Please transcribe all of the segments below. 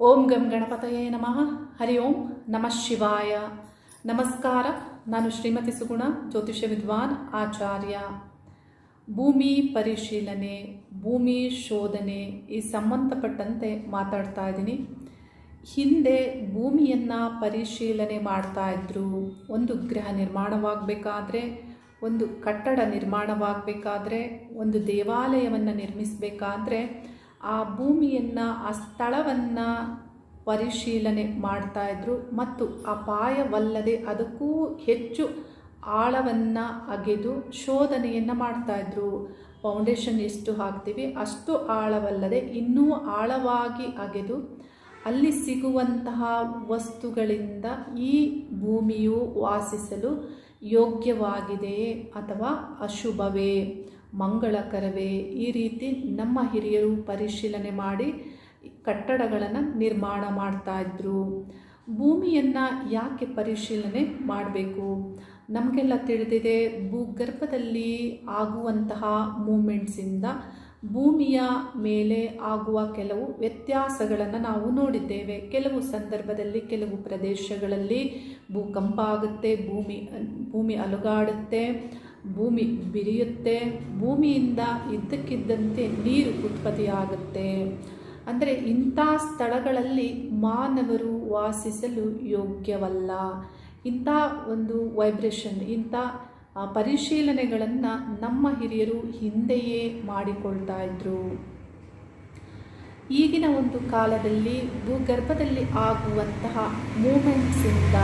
ಓಂ ಗಂ ಗಣಪತಯೇ ನಮಃ. ಹರಿ ಓಂ. ನಮಃ ಶಿವಾಯ. ನಮಸ್ಕಾರ. ನಾನು ಶ್ರೀಮತಿ ಸುಗುಣ, ಜ್ಯೋತಿಷ್ಯ ವಿದ್ವಾನ್ ಆಚಾರ್ಯ. ಭೂಮಿ ಪರಿಶೀಲನೆ, ಭೂಮಿ ಶೋಧನೆ ಈ ಸಂಬಂಧಪಟ್ಟಂತೆ ಮಾತಾಡ್ತಾ ಇದ್ದೀನಿ. ಹಿಂದೆ ಭೂಮಿಯನ್ನು ಪರಿಶೀಲನೆ ಮಾಡ್ತಾ ಇದ್ರು. ಒಂದು ಗೃಹ ನಿರ್ಮಾಣವಾಗಬೇಕಾದ್ರೆ, ಒಂದು ಕಟ್ಟಡ ನಿರ್ಮಾಣವಾಗಬೇಕಾದ್ರೆ, ಒಂದು ದೇವಾಲಯವನ್ನು ನಿರ್ಮಿಸಬೇಕಾದ್ರೆ ಆ ಭೂಮಿಯನ್ನು, ಆ ಸ್ಥಳವನ್ನು ಪರಿಶೀಲನೆ ಮಾಡ್ತಾ ಇದ್ರು. ಮತ್ತು ಅಪಾಯವಲ್ಲದೆ ಅದಕ್ಕೂ ಹೆಚ್ಚು ಆಳವನ್ನು ಅಗೆದು ಶೋಧನೆಯನ್ನು ಮಾಡ್ತಾ ಇದ್ರು. ಫೌಂಡೇಶನ್ ಎಷ್ಟು ಹಾಕ್ತೀವಿ? ಅಷ್ಟು ಆಳವಲ್ಲದೆ ಇನ್ನೂ ಆಳವಾಗಿ ಅಗೆದು ಅಲ್ಲಿ ಸಿಗುವಂತಹ ವಸ್ತುಗಳಿಂದ ಈ ಭೂಮಿಯು ವಾಸಿಸಲು ಯೋಗ್ಯವಾಗಿದೆಯೇ ಅಥವಾ ಅಶುಭವೇ? ಮಂಗಳಕರವೇ ಈ ರೀತಿ ನಮ್ಮ ಹಿರಿಯರು ಪರಿಶೀಲನೆ ಮಾಡಿ ಕಟ್ಟಡಗಳನ್ನು ನಿರ್ಮಾಣ ಮಾಡ್ತಾ ಇದ್ರು. ಭೂಮಿಯನ್ನು ಯಾಕೆ ಪರಿಶೀಲನೆ ಮಾಡಬೇಕು? ನಮಗೆಲ್ಲ ತಿಳಿದಿದೆ, ಭೂಗರ್ಭದಲ್ಲಿ ಆಗುವಂತಹ ಮೂಮೆಂಟ್ಸಿಂದ ಭೂಮಿಯ ಮೇಲೆ ಆಗುವ ಕೆಲವು ವ್ಯತ್ಯಾಸಗಳನ್ನು ನಾವು ನೋಡಿದ್ದೇವೆ. ಕೆಲವು ಸಂದರ್ಭದಲ್ಲಿ, ಕೆಲವು ಪ್ರದೇಶಗಳಲ್ಲಿ ಭೂಕಂಪ ಆಗುತ್ತೆ, ಭೂಮಿ ಭೂಮಿ ಅಲುಗಾಡುತ್ತೆ. ಭೂಮಿ ಬಿರಿಯುತ್ತೆ, ಭೂಮಿಯಿಂದ ಇದ್ದಕ್ಕಿದ್ದಂತೆ ನೀರು ಉತ್ಪತ್ತಿಯಾಗುತ್ತೆ. ಅಂದರೆ ಇಂಥ ಸ್ಥಳಗಳಲ್ಲಿ ಮಾನವರು ವಾಸಿಸಲು ಯೋಗ್ಯವಲ್ಲ. ಇಂಥ ಒಂದು ವೈಬ್ರೇಷನ್ ಇಂಥ ಪರಿಶೀಲನೆಗಳನ್ನು ನಮ್ಮ ಹಿರಿಯರು ಹಿಂದೆಯೇ ಮಾಡಿಕೊಳ್ತಾ ಇದ್ರು. ಈಗಿನ ಒಂದು ಕಾಲದಲ್ಲಿ ಭೂಗರ್ಭದಲ್ಲಿ ಆಗುವಂತಹ ಮೂಮೆಂಟ್ಸಿಂದ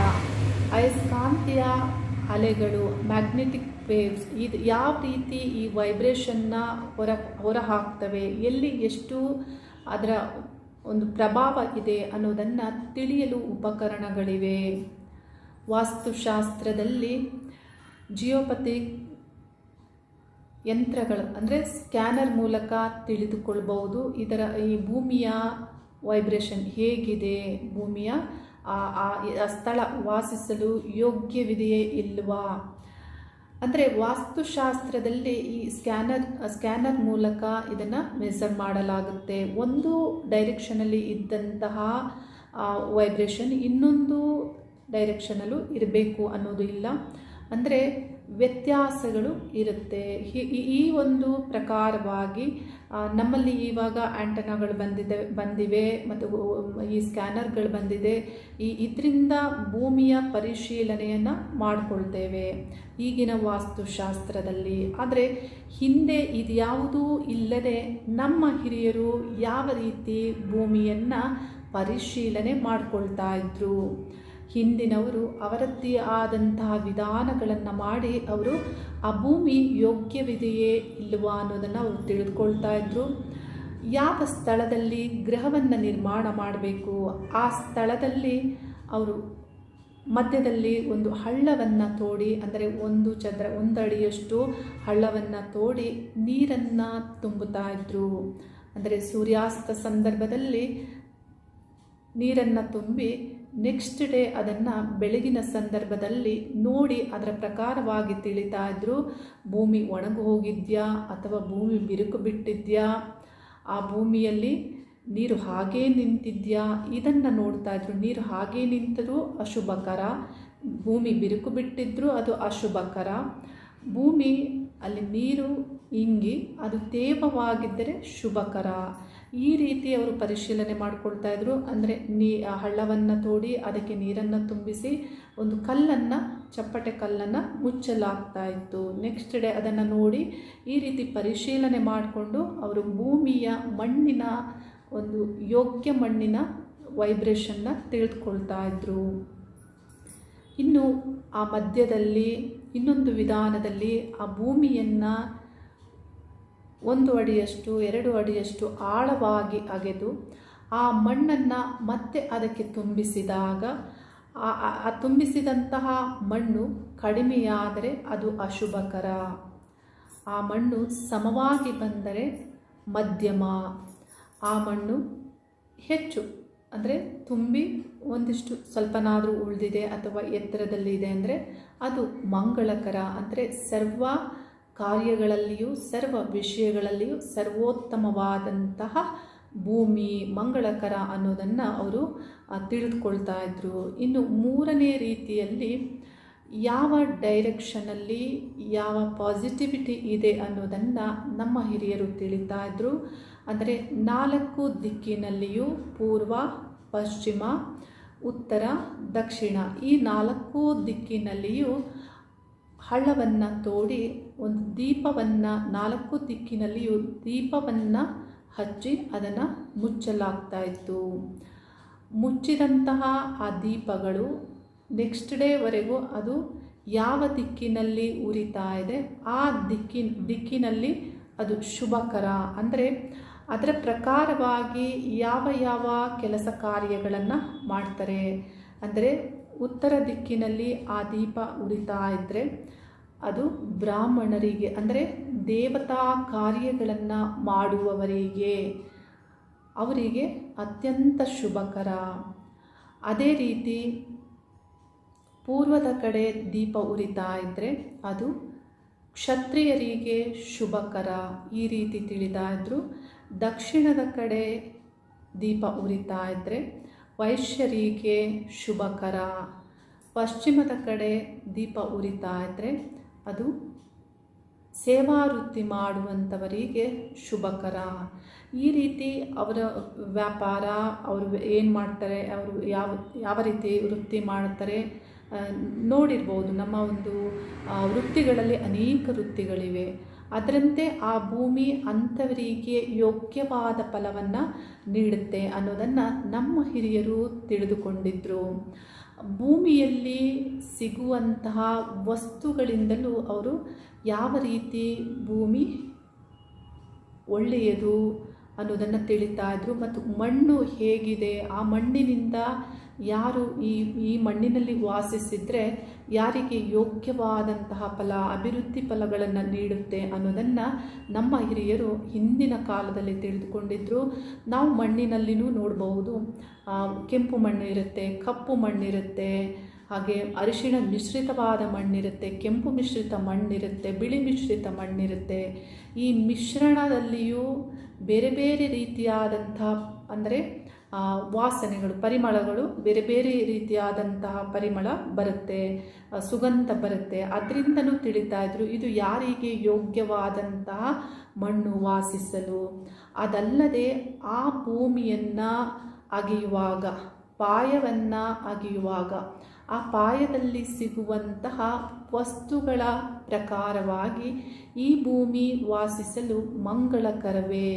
ಅಯಸ್ಕಾಂತೀಯ ಅಲೆಗಳು ಮ್ಯಾಗ್ನೆಟಿಕ್ ವೇವ್ಸ್ ಇದು ಯಾವ ರೀತಿ ಈ ವೈಬ್ರೇಷನ್ನ ಹೊರ ಹೊರ ಹಾಕ್ತವೆ ಎಲ್ಲಿ ಎಷ್ಟು ಅದರ ಒಂದು ಪ್ರಭಾವ ಇದೆ ಅನ್ನೋದನ್ನು ತಿಳಿಯಲು ಉಪಕರಣಗಳಿವೆ. ವಾಸ್ತುಶಾಸ್ತ್ರದಲ್ಲಿ ಜಿಯೋಪತಿ ಯಂತ್ರಗಳು, ಅಂದರೆ ಸ್ಕ್ಯಾನರ್ ಮೂಲಕ ತಿಳಿದುಕೊಳ್ಬಹುದು. ಇದರ ಈ ಭೂಮಿಯ ವೈಬ್ರೇಷನ್ ಹೇಗಿದೆ? ಭೂಮಿಯ ಆ ಸ್ಥಳ ವಾಸಿಸಲು ಯೋಗ್ಯವಿದೆಯೇ ಇಲ್ವಾ? ಅಂದರೆ ವಾಸ್ತುಶಾಸ್ತ್ರದಲ್ಲಿ ಈ ಸ್ಕ್ಯಾನರ್ ಸ್ಕ್ಯಾನರ್ ಮೂಲಕ ಇದನ್ನು ಮೆಸರ್ ಮಾಡಲಾಗುತ್ತೆ. ಒಂದು ಡೈರೆಕ್ಷನಲ್ಲಿ ಇದ್ದಂತಹ ವೈಬ್ರೇಷನ್ ಇನ್ನೊಂದು ಡೈರೆಕ್ಷನಲ್ಲೂ ಇರಬೇಕು ಅನ್ನೋದು ಇಲ್ಲ. ಅಂದರೆ ವ್ಯತ್ಯಾಸಗಳು ಇರುತ್ತೆ. ಈ ಒಂದು ಪ್ರಕಾರವಾಗಿ ನಮ್ಮಲ್ಲಿ ಇವಾಗ ಆ್ಯಂಟನಾಗಳು ಬಂದಿದೆ, ಬಂದಿವೆ ಮತ್ತು ಈ ಸ್ಕ್ಯಾನರ್ಗಳು ಬಂದಿದೆ. ಈ, ಇದರಿಂದ ಭೂಮಿಯ ಪರಿಶೀಲನೆಯನ್ನು ಮಾಡಿಕೊಳ್ತೇವೆ ಈಗಿನ ವಾಸ್ತುಶಾಸ್ತ್ರದಲ್ಲಿ. ಆದರೆ ಹಿಂದೆ ಇದ್ಯಾವುದೂ ಇಲ್ಲದೆ ನಮ್ಮ ಹಿರಿಯರು ಯಾವ ರೀತಿ ಭೂಮಿಯನ್ನು ಪರಿಶೀಲನೆ ಮಾಡಿಕೊಳ್ತಾ ಇದ್ರು? ಹಿಂದಿನವರು ಅವರದ್ದೇ ಆದಂತಹ ವಿಧಾನಗಳನ್ನು ಮಾಡಿ ಅವರು ಆ ಭೂಮಿ ಯೋಗ್ಯವಿದೆಯೇ ಇಲ್ಲವಾ ಅನ್ನೋದನ್ನು ಅವರು ತಿಳಿದುಕೊಳ್ತಾ ಇದ್ದರು ಯಾವ ಸ್ಥಳದಲ್ಲಿ ಗೃಹವನ್ನು ನಿರ್ಮಾಣ ಮಾಡಬೇಕು? ಆ ಸ್ಥಳದಲ್ಲಿ ಅವರು ಮಧ್ಯದಲ್ಲಿ ಒಂದು ಹಳ್ಳವನ್ನು ತೋಡಿ, ಅಂದರೆ ಒಂದು ಚದರ ಒಂದಡಿಯಷ್ಟು ಹಳ್ಳವನ್ನು ತೋಡಿ ನೀರನ್ನು ತುಂಬುತ್ತಾ ಇದ್ದರು ಅಂದರೆ ಸೂರ್ಯಾಸ್ತ ಸಂದರ್ಭದಲ್ಲಿ ನೀರನ್ನು ತುಂಬಿ ನೆಕ್ಸ್ಟ್ ಡೇ ಅದನ್ನು ಬೆಳಗಿನ ಸಂದರ್ಭದಲ್ಲಿ ನೋಡಿ ಅದರ ಪ್ರಕಾರವಾಗಿ ತಿಳಿತಾ ಇದ್ದರು ಭೂಮಿ ಒಣಗು ಹೋಗಿದ್ಯಾ ಅಥವಾ ಭೂಮಿ ಬಿರುಕು ಬಿಟ್ಟಿದ್ಯಾ? ಆ ಭೂಮಿಯಲ್ಲಿ ನೀರು ಹಾಗೇ ನಿಂತಿದ್ಯಾ? ಇದನ್ನು ನೋಡ್ತಾ ಇದ್ರು. ನೀರು ಹಾಗೇ ನಿಂತರೂ ಅಶುಭಕರ. ಭೂಮಿ ಬಿರುಕು ಬಿಟ್ಟಿದ್ದರೂ ಅದು ಅಶುಭಕರ. ಭೂಮಿ ಅಲ್ಲಿ ನೀರು ಇಂಗಿ ಅದು ತೇವವಾಗಿದ್ದರೆ ಶುಭಕರ. ಈ ರೀತಿ ಅವರು ಪರಿಶೀಲನೆ ಮಾಡಿಕೊಳ್ತಾ ಇದ್ರು. ಅಂದರೆ ನೀ ಹಳ್ಳವನ್ನು ತೋಡಿ ಅದಕ್ಕೆ ನೀರನ್ನು ತುಂಬಿಸಿ ಒಂದು ಕಲ್ಲನ್ನು, ಚಪ್ಪಟೆ ಕಲ್ಲನ್ನು ಮುಚ್ಚಲಾಗ್ತಾ ಇತ್ತು. ನೆಕ್ಸ್ಟ್ ಡೇ ಅದನ್ನು ನೋಡಿ ಈ ರೀತಿ ಪರಿಶೀಲನೆ ಮಾಡಿಕೊಂಡು ಅವರು ಭೂಮಿಯ ಮಣ್ಣಿನ ಒಂದು ಯೋಗ್ಯ ಮಣ್ಣಿನ ವೈಬ್ರೇಷನ್ನ ತಿಳಿದುಕೊಳ್ತಾ ಇದ್ದರು ಇನ್ನು ಆ ಮಧ್ಯದಲ್ಲಿ ಇನ್ನೊಂದು ವಿಧಾನದಲ್ಲಿ ಆ ಭೂಮಿಯನ್ನು ಒಂದು ಅಡಿಯಷ್ಟು, ಎರಡು ಅಡಿಯಷ್ಟು ಆಳವಾಗಿ ಅಗೆದು ಆ ಮಣ್ಣನ್ನು ಮತ್ತೆ ಅದಕ್ಕೆ ತುಂಬಿಸಿದಾಗ, ಆ ತುಂಬಿಸಿದಂತಹ ಮಣ್ಣು ಕಡಿಮೆಯಾದರೆ ಅದು ಅಶುಭಕರ. ಆ ಮಣ್ಣು ಸಮವಾಗಿ ಬಂದರೆ ಮಧ್ಯಮ. ಆ ಮಣ್ಣು ಹೆಚ್ಚು ಅಂದರೆ ತುಂಬಿ ಒಂದಿಷ್ಟು ಸ್ವಲ್ಪನಾದರೂ ಉಳಿದಿದೆ ಅಥವಾ ಎತ್ತರದಲ್ಲಿ ಇದೆ ಅಂದರೆ ಅದು ಮಂಗಳಕರ, ಅಂದರೆ ಸರ್ವ ಕಾರ್ಯಗಳಲ್ಲಿಯೂ, ಸರ್ವ ವಿಷಯಗಳಲ್ಲಿಯೂ ಸರ್ವೋತ್ತಮವಾದಂತಹ ಭೂಮಿ ಮಂಗಳಕರ ಅನ್ನೋದನ್ನು ಅವರು ತಿಳಿದುಕೊಳ್ತಾ ಇದ್ರು. ಇನ್ನು ಮೂರನೇ ರೀತಿಯಲ್ಲಿ ಯಾವ ಡೈರೆಕ್ಷನಲ್ಲಿ ಯಾವ ಪಾಸಿಟಿವಿಟಿ ಇದೆ ಅನ್ನೋದನ್ನು ನಮ್ಮ ಹಿರಿಯರು ತಿಳಿತಾ ಇದ್ರು. ಅಂದರೆ ನಾಲ್ಕು ದಿಕ್ಕಿನಲ್ಲಿಯೂ ಪೂರ್ವ, ಪಶ್ಚಿಮ, ಉತ್ತರ, ದಕ್ಷಿಣ. ಈ ನಾಲ್ಕು ದಿಕ್ಕಿನಲ್ಲಿಯೂ ಹಳ್ಳವನ್ನು ತೋಡಿ ಒಂದು ದೀಪವನ್ನು ನಾಲ್ಕು ದಿಕ್ಕಿನಲ್ಲಿಯೂ ದೀಪವನ್ನು ಹಚ್ಚಿ ಅದನ್ನು ಮುಚ್ಚಲಾಗ್ತಾ ಇತ್ತು. ಮುಚ್ಚಿದಂತಹ ಆ ದೀಪಗಳು ನೆಕ್ಸ್ಟ್ ಡೇವರೆಗೂ ಅದು ಯಾವ ದಿಕ್ಕಿನಲ್ಲಿ ಉರಿತಾ ಇದೆ, ಆ ದಿಕ್ಕಿನ ದಿಕ್ಕಿನಲ್ಲಿ ಅದು ಶುಭಕರ. ಅಂದರೆ ಅದರ ಪ್ರಕಾರವಾಗಿ ಯಾವ ಯಾವ ಕೆಲಸ ಕಾರ್ಯಗಳನ್ನು ಮಾಡ್ತಾರೆ. ಅಂದರೆ ಉತ್ತರ ದಿಕ್ಕಿನಲ್ಲಿ ಆ ದೀಪ ಉರಿತಾ ಇದ್ದರೆ ಅದು ಬ್ರಾಹ್ಮಣರಿಗೆ, ಅಂದರೆ ದೇವತಾ ಕಾರ್ಯಗಳನ್ನು ಮಾಡುವವರಿಗೆ. ಅವರಿಗೆ ಅತ್ಯಂತ ಶುಭಕರ. ಅದೇ ರೀತಿ ಪೂರ್ವದ ಕಡೆ ದೀಪ ಉರಿತಾ ಇದ್ದರೆ ಅದು ಕ್ಷತ್ರಿಯರಿಗೆ ಶುಭಕರ. ಈ ರೀತಿ ತಿಳಿತಾ ಇದ್ದರು ದಕ್ಷಿಣದ ಕಡೆ ದೀಪ ಉರಿತಾ ಇದ್ದರೆ ವೈಶ್ಯರಿಗೆ ಶುಭಕರ. ಪಶ್ಚಿಮದ ಕಡೆ ದೀಪ ಉರಿತಾ ಇದ್ದರೆ ಅದು ಸೇವಾ ವೃತ್ತಿ ಮಾಡುವಂಥವರಿಗೆ ಶುಭಕರ. ಈ ರೀತಿ ಅವರ ವ್ಯಾಪಾರ, ಅವರು ಏನು ಮಾಡ್ತಾರೆ, ಅವರು ಯಾವ ಯಾವ ರೀತಿ ವೃತ್ತಿ ಮಾಡ್ತಾರೆ ನೋಡಿರ್ಬೋದು. ನಮ್ಮ ಒಂದು ವೃತ್ತಿಗಳಲ್ಲಿ ಅನೇಕ ವೃತ್ತಿಗಳಿವೆ. ಅದರಂತೆ ಆ ಭೂಮಿ ಅಂಥವರಿಗೆ ಯೋಗ್ಯವಾದ ಫಲವನ್ನು ನೀಡುತ್ತೆ ಅನ್ನೋದನ್ನು ನಮ್ಮ ಹಿರಿಯರು ತಿಳಿದುಕೊಂಡಿದ್ದರು ಭೂಮಿಯಲ್ಲಿ ಸಿಗುವಂತಹ ವಸ್ತುಗಳಿಂದಲೂ ಅವರು ಯಾವ ರೀತಿ ಭೂಮಿ ಒಳ್ಳೆಯದು ಅನ್ನೋದನ್ನು ತಿಳಿತಾ ಇದ್ರು. ಮತ್ತು ಮಣ್ಣು ಹೇಗಿದೆ? ಆ ಮಣ್ಣಿನಿಂದ ಯಾರು ಈ ಈ ಮಣ್ಣಿನಲ್ಲಿ ವಾಸಿಸಿದರೆ ಯಾರಿಗೆ ಯೋಗ್ಯವಾದಂತಹ ಫಲ, ಅಭಿವೃದ್ಧಿ ಫಲಗಳನ್ನು ನೀಡುತ್ತೆ ಅನ್ನೋದನ್ನು ನಮ್ಮ ಹಿರಿಯರು ಹಿಂದಿನ ಕಾಲದಲ್ಲಿ ತಿಳಿದುಕೊಂಡಿದ್ದರು ನಾವು ಮಣ್ಣಿನಲ್ಲಿನೂ ನೋಡಬಹುದು. ಕೆಂಪು ಮಣ್ಣು ಇರುತ್ತೆ ಕಪ್ಪು ಮಣ್ಣಿರುತ್ತೆ ಹಾಗೆ ಅರಿಶಿಣ ಮಿಶ್ರಿತವಾದ ಮಣ್ಣಿರುತ್ತೆ, ಕೆಂಪು ಮಿಶ್ರಿತ ಮಣ್ಣಿರುತ್ತೆ, ಬಿಳಿ ಮಿಶ್ರಿತ ಮಣ್ಣಿರುತ್ತೆ. ಈ ಮಿಶ್ರಣದಲ್ಲಿಯೂ ಬೇರೆ ಬೇರೆ ರೀತಿಯಾದಂತಹ, ಅಂದರೆ ವಾಸನೆಗಳು, ಪರಿಮಳಗಳು ಬೇರೆ ಬೇರೆ ರೀತಿಯಾದಂತಹ ಪರಿಮಳ ಬರುತ್ತೆ ಸುಗಂಧ ಬರುತ್ತೆ. ಅದರಿಂದನೂ ತಿಳಿತಾ ಇದ್ರು, ಇದು ಯಾರಿಗೆ ಯೋಗ್ಯವಾದಂತಹ ಮಣ್ಣು ವಾಸಿಸಲು. ಅದಲ್ಲದೆ ಆ ಭೂಮಿಯನ್ನು ಅಗೆಯುವಾಗ ಪಾಯವನ್ನು ಅಗೆಯುವಾಗ, ಆ ಪಾಯದಲ್ಲಿ ಸಿಗುವಂತಹ ವಸ್ತುಗಳ ಪ್ರಕಾರವಾಗಿ ಈ ಭೂಮಿ ವಾಸಿಸಲು ಮಂಗಳಕರವೇ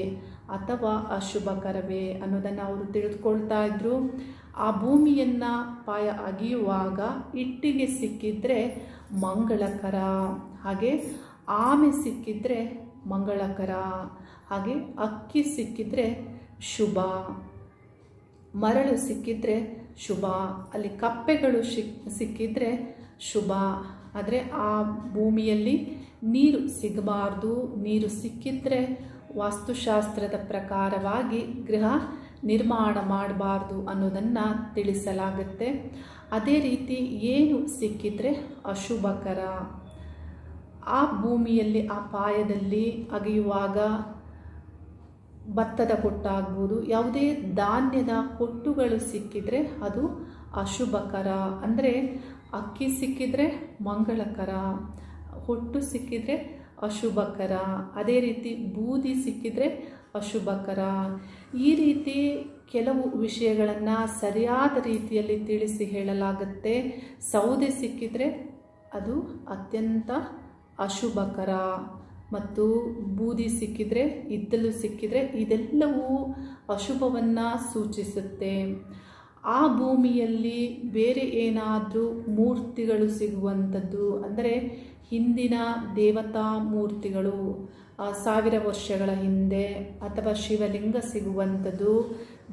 ಅಥವಾ ಅಶುಭಕರವೇ ಅನ್ನೋದನ್ನು ಅವರು ತಿಳಿದುಕೊಳ್ತಾ ಇದ್ದರು ಆ ಭೂಮಿಯನ್ನು ಪಾಯ ಅಗೆಯುವಾಗ ಇಟ್ಟಿಗೆ ಸಿಕ್ಕಿದ್ರೆ ಮಂಗಳಕರ, ಹಾಗೆ ಆಮೆ ಸಿಕ್ಕಿದ್ರೆ ಮಂಗಳಕರ, ಹಾಗೆ ಅಕ್ಕಿ ಸಿಕ್ಕಿದ್ರೆ ಶುಭ. ಮರಳು ಸಿಕ್ಕಿದ್ರೆ ಶುಭ, ಅಲ್ಲಿ ಕಪ್ಪೆಗಳು ಸಿಕ್, ಸಿಕ್ಕಿದ್ರೆ ಶುಭ. ಆದರೆ ಆ ಭೂಮಿಯಲ್ಲಿ ನೀರು ಸಿಗಬಾರ್ದು. ನೀರು ಸಿಕ್ಕಿದ್ರೆ ವಾಸ್ತುಶಾಸ್ತ್ರದ ಪ್ರಕಾರವಾಗಿ ಗೃಹ ನಿರ್ಮಾಣ ಮಾಡಬಾರ್ದು ಅನ್ನೋದನ್ನು ತಿಳಿಸಲಾಗುತ್ತೆ. ಅದೇ ರೀತಿ ಏನು ಸಿಕ್ಕಿದ್ರೆ ಅಶುಭಕರ. ಆ ಭೂಮಿಯಲ್ಲಿ, ಆ ಪಾಯದಲ್ಲಿ ಅಗೆಯುವಾಗ ಭತ್ತದ ಕೊಟ್ಟಾಗ್ಬೋದು, ಯಾವುದೇ ಧಾನ್ಯದ ಕೊಟ್ಟುಗಳು ಸಿಕ್ಕಿದರೆ ಅದು ಅಶುಭಕರ. ಅಂದರೆ ಅಕ್ಕಿ ಸಿಕ್ಕಿದರೆ ಮಂಗಳಕರ, ಹೊಟ್ಟು ಸಿಕ್ಕಿದರೆ ಅಶುಭಕರ. ಅದೇ ರೀತಿ ಬೂದಿ ಸಿಕ್ಕಿದರೆ ಅಶುಭಕರ. ಈ ರೀತಿ ಕೆಲವು ವಿಷಯಗಳನ್ನು ಸರಿಯಾದ ರೀತಿಯಲ್ಲಿ ತಿಳಿಸಿ ಹೇಳಲಾಗುತ್ತೆ. ಸೌದೆ ಸಿಕ್ಕಿದರೆ ಅದು ಅತ್ಯಂತ ಅಶುಭಕರ. ಮತ್ತು ಬೂದಿ ಸಿಕ್ಕಿದರೆ ಇದ್ದಲು ಸಿಕ್ಕಿದರೆ ಇದೆಲ್ಲವೂ ಅಶುಭವನ್ನು ಸೂಚಿಸುತ್ತೆ. ಆ ಭೂಮಿಯಲ್ಲಿ ಬೇರೆ ಏನಾದರೂ ಮೂರ್ತಿಗಳು ಸಿಗುವಂಥದ್ದು, ಅಂದರೆ ಹಿಂದಿನ ದೇವತಾ ಮೂರ್ತಿಗಳು ಸಾವಿರ ವರ್ಷಗಳ ಹಿಂದೆ ಅಥವಾ ಶಿವಲಿಂಗ ಸಿಗುವಂಥದ್ದು,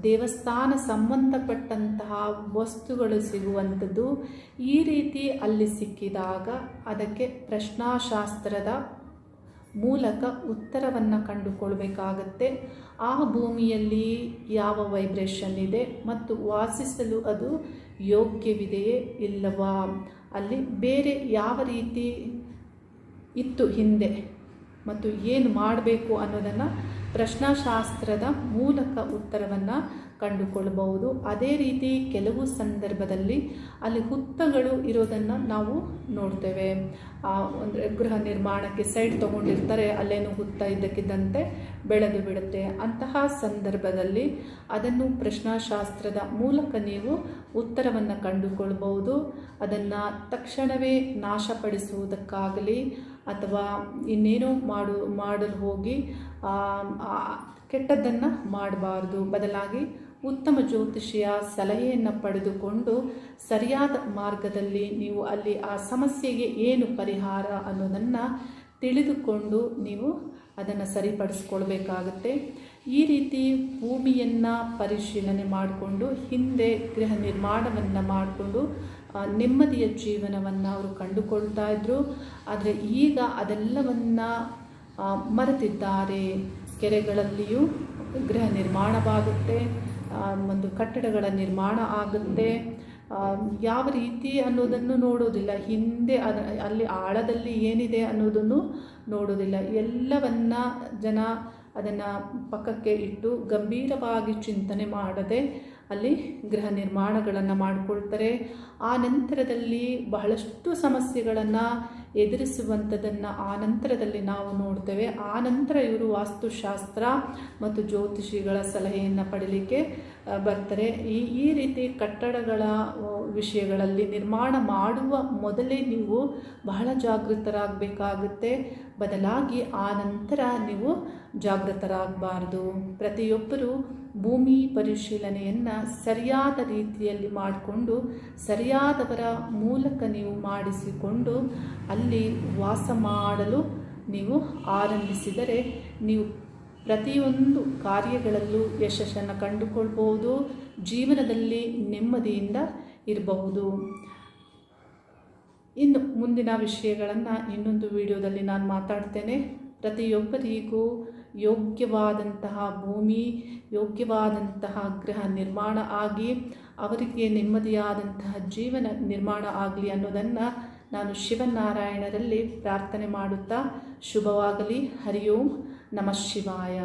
ದೇವಸ್ಥಾನ ಸಂಬಂಧಪಟ್ಟಂತಹ ವಸ್ತುಗಳು ಸಿಗುವಂಥದ್ದು, ಈ ರೀತಿ ಅಲ್ಲಿ ಸಿಕ್ಕಿದಾಗ ಅದಕ್ಕೆ ಪ್ರಶ್ನಾಶಾಸ್ತ್ರದ ಮೂಲಕ ಉತ್ತರವನ್ನು ಕಂಡುಕೊಳ್ಬೇಕಾಗತ್ತೆ. ಆ ಭೂಮಿಯಲ್ಲಿ ಯಾವ ವೈಬ್ರೇಷನ್ ಇದೆ ಮತ್ತು ವಾಸಿಸಲು ಅದು ಯೋಗ್ಯವಿದೆಯೇ ಇಲ್ಲವಾ? ಅಲ್ಲಿ ಬೇರೆ ಯಾವ ರೀತಿ ಇತ್ತು ಹಿಂದೆ ಮತ್ತು ಏನು ಮಾಡಬೇಕು ಅನ್ನೋದನ್ನು ಪ್ರಶ್ನಾಶಾಸ್ತ್ರದ ಮೂಲಕ ಉತ್ತರವನ್ನು ಕಂಡುಕೊಳ್ಳಬಹುದು. ಅದೇ ರೀತಿ ಕೆಲವು ಸಂದರ್ಭದಲ್ಲಿ ಅಲ್ಲಿ ಹುತ್ತಗಳು ಇರೋದನ್ನು ನಾವು ನೋಡ್ತೇವೆ. ಅಂದರೆ ಗೃಹ ನಿರ್ಮಾಣಕ್ಕೆ ಸೈಡ್ ತೊಗೊಂಡಿರ್ತಾರೆ, ಅಲ್ಲೇನು ಹುತ್ತ ಇದ್ದಕ್ಕಿದ್ದಂತೆ ಬೆಳೆದು ಬಿಡುತ್ತೆ. ಅಂತಹ ಸಂದರ್ಭದಲ್ಲಿ ಅದನ್ನು ಪ್ರಶ್ನಾಶಾಸ್ತ್ರದ ಮೂಲಕ ನೀವು ಉತ್ತರವನ್ನು ಕಂಡುಕೊಳ್ಬಹುದು. ಅದನ್ನು ತಕ್ಷಣವೇ ನಾಶಪಡಿಸುವುದಕ್ಕಾಗಲಿ ಅಥವಾ ಇನ್ನೇನೋ ಮಾಡು, ಮಾಡಲು ಹೋಗಿ ಕೆಟ್ಟದ್ದನ್ನು ಮಾಡಬಾರ್ದು. ಬದಲಾಗಿ ಉತ್ತಮ ಜ್ಯೋತಿಷಿಯ ಸಲಹೆಯನ್ನು ಪಡೆದುಕೊಂಡು ಸರಿಯಾದ ಮಾರ್ಗದಲ್ಲಿ ನೀವು ಅಲ್ಲಿ ಆ ಸಮಸ್ಯೆಗೆ ಏನು ಪರಿಹಾರ ಅನ್ನೋದನ್ನು ತಿಳಿದುಕೊಂಡು ನೀವು ಅದನ್ನು ಸರಿಪಡಿಸ್ಕೊಳ್ಬೇಕಾಗತ್ತೆ. ಈ ರೀತಿ ಭೂಮಿಯನ್ನು ಪರಿಶೀಲನೆ ಮಾಡಿಕೊಂಡು, ಹಿಂದೆ ಗೃಹ ನಿರ್ಮಾಣವನ್ನು ಮಾಡಿಕೊಂಡು ನೆಮ್ಮದಿಯ ಜೀವನವನ್ನು ಅವರು ಕಂಡುಕೊಳ್ತಾ ಇದ್ದರು ಆದರೆ ಈಗ ಅದೆಲ್ಲವನ್ನು ಮರೆತಿದ್ದಾರೆ. ಕೆರೆಗಳಲ್ಲಿಯೂ ಗೃಹ ನಿರ್ಮಾಣವಾಗುತ್ತೆ. ಒಂದು ಕಟ್ಟಡಗಳ ನಿರ್ಮಾಣ ಆಗುತ್ತೆ. ಯಾವ ರೀತಿ ಅನ್ನೋದನ್ನು ನೋಡೋದಿಲ್ಲ. ಹಿಂದೆ ಅದ, ಅಲ್ಲಿ ಆಳದಲ್ಲಿ ಏನಿದೆ ಅನ್ನೋದನ್ನು ನೋಡೋದಿಲ್ಲ. ಎಲ್ಲವನ್ನ ಜನ ಅದನ್ನು ಪಕ್ಕಕ್ಕೆ ಇಟ್ಟು ಗಂಭೀರವಾಗಿ ಚಿಂತನೆ ಮಾಡದೆ ಅಲ್ಲಿ ಗೃಹ ನಿರ್ಮಾಣಗಳನ್ನು ಮಾಡಿಕೊಳ್ತಾರೆ. ಆ ನಂತರದಲ್ಲಿ ಬಹಳಷ್ಟು ಸಮಸ್ಯೆಗಳನ್ನು ಎದುರಿಸುವಂಥದ್ದನ್ನು ಆ ನಂತರದಲ್ಲಿ ನಾವು ನೋಡ್ತೇವೆ. ಆ ನಂತರ ಇವರು ವಾಸ್ತುಶಾಸ್ತ್ರ ಮತ್ತು ಜ್ಯೋತಿಷಿಗಳ ಸಲಹೆಯನ್ನು ಪಡೀಲಿಕ್ಕೆ ಬರ್ತಾರೆ. ಈ ಈ ರೀತಿ ಕಟ್ಟಡಗಳ ವಿಷಯಗಳಲ್ಲಿ ನಿರ್ಮಾಣ ಮಾಡುವ ಮೊದಲೇ ನೀವು ಬಹಳ ಜಾಗೃತರಾಗಬೇಕಾಗುತ್ತೆ. ಬದಲಾಗಿ ಆ ನಂತರ ನೀವು ಜಾಗೃತರಾಗಬಾರ್ದು. ಪ್ರತಿಯೊಬ್ಬರು ಭೂಮಿ ಪರಿಶೀಲನೆಯನ್ನು ಸರಿಯಾದ ರೀತಿಯಲ್ಲಿ ಮಾಡಿಕೊಂಡು, ಸರಿಯಾದವರ ಮೂಲಕ ನೀವು ಮಾಡಿಸಿಕೊಂಡು, ಅಲ್ಲಿ ವಾಸ ಮಾಡಲು ನೀವು ಆರಂಭಿಸಿದರೆ ನೀವು ಪ್ರತಿಯೊಂದು ಕಾರ್ಯಗಳಲ್ಲೂ ಯಶಸ್ಸನ್ನು ಕಂಡುಕೊಳ್ಬೋದು ಜೀವನದಲ್ಲಿ ನೆಮ್ಮದಿಯಿಂದ ಇರಬಹುದು. ಇನ್ನು ಮುಂದಿನ ವಿಷಯಗಳನ್ನು ಇನ್ನೊಂದು ವಿಡಿಯೋದಲ್ಲಿ ನಾನು ಮಾತಾಡ್ತೇನೆ. ಪ್ರತಿಯೊಬ್ಬರಿಗೂ ಯೋಗ್ಯವಾದಂತಹ ಭೂಮಿ, ಯೋಗ್ಯವಾದಂತಹ ಗೃಹ ನಿರ್ಮಾಣ ಆಗಿ, ಅವರಿಗೆ ನೆಮ್ಮದಿಯಾದಂತಹ ಜೀವನ ನಿರ್ಮಾಣ ಆಗಲಿ ಅನ್ನೋದನ್ನು ನಾನು ಶಿವನಾರಾಯಣರಲ್ಲಿ ಪ್ರಾರ್ಥನೆ ಮಾಡುತ್ತಾ ಶುಭವಾಗಲಿ. ಹರಿ ಓಂ ನಮಃ ಶಿವಾಯ